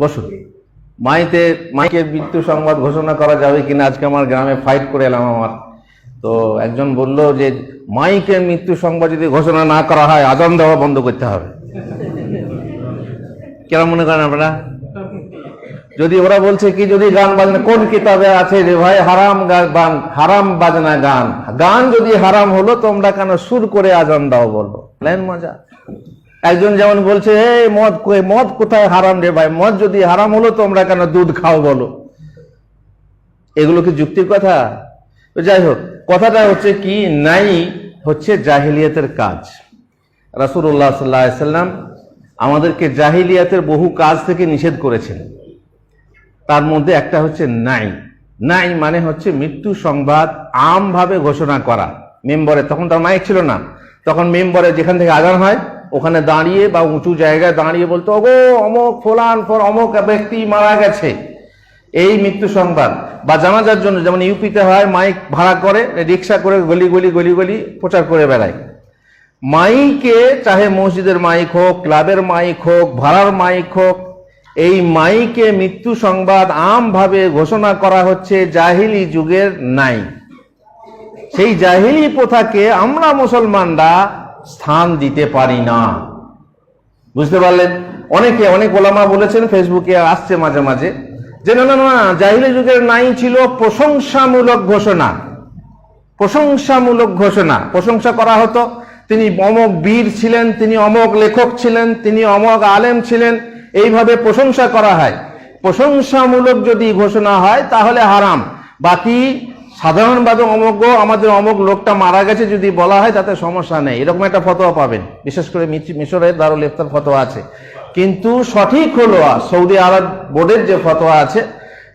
বসুন। মাইতে, মাইকে মৃত্যু সংবাদ ঘোষণা করা যাবে কিনা? আজকে আমার গ্রামে ফাইট করে এলাম আমার। তো একজন বলল যে, মাইকে মৃত্যু সংবাদ যদি ঘোষণা না করা হয় আজান দেওয়া বন্ধ করতে হবে। কেন মনে করেন আপনারা? যদি ওরা বলছে কি, যদি গান বাজনা, কোন কিতাবে আছে যে, ভাই, হারাম গান হারাম বাজনা গান। গান যদি হারাম হলো, তোমরা কেন সুর করে আজান দাও বলল প্ল্যান মজা। একজন যেমন বলছে হে মদ মদ কোথায় হারাম রে ভাই? মদ যদি হারাম হলো তোমরা কেন দুধ খাও বলো? এগুলো কি যুক্তির কথা? তো যাই হোক, কথাটা হচ্ছে কি, নাই হচ্ছে জাহিলিয়াতের কাজ। রাসূলুল্লাহ সাল্লাহ সাল্লাম আমাদেরকে জাহিলিয়াতের বহু কাজ থেকে নিষেধ করেছেন। তার মধ্যে একটা হচ্ছে নাই। নাই মানে হচ্ছে মৃত্যু সংবাদ আমভাবে ঘোষণা করা। মেম্বরে, তখন তার মাইক ছিল না। তখন মেম্বরে যেখান থেকে আজান হয় ওখানে দাঁড়িয়ে বা উঁচু জায়গায় দাঁড়িয়ে বলতো, ওগো, অমক ফোলান ফর অমক ব্যক্তি মারা গেছে। এই মৃত্যু সংবাদ। বা জানাজার জন্য, যেমন ইউপিতে হয়, মাইক ভাড়া করে, রিক্সা করে গলি গলি গলি গলি প্রচার করে বেড়ায়। মাইকে চাহে মসজিদের মাইক হোক, ক্লাবের মাইক হোক, ভাড়ার মাইক হোক, এই মাইকে মৃত্যু সংবাদ আমভাবে ঘোষণা করা হচ্ছে জাহিলি যুগের নাই। সেই জাহিলি প্রথাকে আমরা মুসলমানরা স্থান দিতে পারি না। বুঝতে পারলেন? অনেকে, অনেক ওলামা বলেছেন ফেসবুকে আসছে মাঝে মাঝে যে, না না না, জাহিলি যুগের নাই ছিল প্রশংসামূলক ঘোষণা। প্রশংসামূলক ঘোষণা। প্রশংসা করা হতো। তিনি অমক বীর ছিলেন, তিনি অমক লেখক ছিলেন, তিনি অমক আলেম ছিলেন। এইভাবে প্রশংসা করা হয়। প্রশংসামূলক যদি ঘোষণা হয়, তাহলে হারাম। বাকি সাধারণভাবে অমক আমাদের অমক লোকটা মারা গেছে যদি বলা হয়, তাতে সমস্যা নেই। এরকম একটা ফতোয়া পাবেন। বিশেষ করে মিশরের দারুল ইফতার ফতোয়া আছে। কিন্তু সঠিক হলো সৌদি আরব বোর্ডের যে ফতোয়া আছে,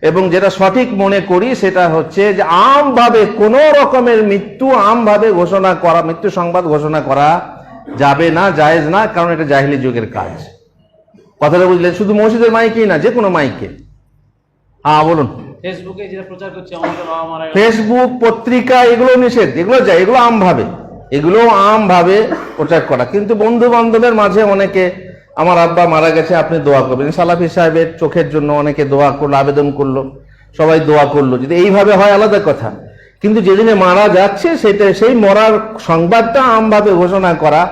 এবং যেটা সঠিক মনে করি, সেটা হচ্ছে যে আমভাবে কোন রকমের মৃত্যু আমভাবে ঘোষণা করা, মৃত্যু সংবাদ ঘোষণা করা যাবে না, জায়েজ না, কারণ এটা জাহিলি যুগের কাজ। কথাটা বুঝলেন? শুধু মসজিদের মাইকেই না যে কোনো মাইকে। হ্যাঁ বলুন। ফেসবুকে যেটা প্রচার করছে আমাদের বাবা মারা ফেসবুক পত্রিকা, এগুলো নিষেধ। এগুলো যায় এগুলো আমভাবে এগুলো আমভাবে প্রচার করা। কিন্তু বন্ধু বান্ধবের মাঝে অনেকে, আমার আব্বা মারা গেছে, আপনি দোয়া করবেন। সালাফি সাহেবের চোখের জন্য অনেকে দোয়া করল, আবেদন করল, সবাই দোয়া করল। যদি এইভাবে হয়, আলাদা কথা। কিন্তু যেদিনে মারা যাচ্ছে, সেটা, সেই মরার সংবাদটা আমভাবে ঘোষণা করা,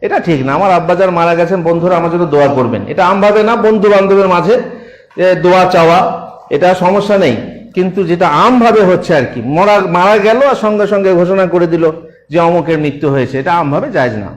এটা ঠিক না। আমার আব্বা যার মারা গেছেন, বন্ধুরা আমার জন্য দোয়া করবেন। এটা আমভাবে না বন্ধু বান্ধবের মাঝে দোয়া চাওয়া এটা সমস্যা নেই, কিন্তু যেটা আমভাবে হচ্ছে আর কি, মরা, মারা গেল আর সঙ্গে সঙ্গে ঘোষণা করে দিল যে অমুকের মৃত্যু হয়েছে, এটা আমভাবে যায় না।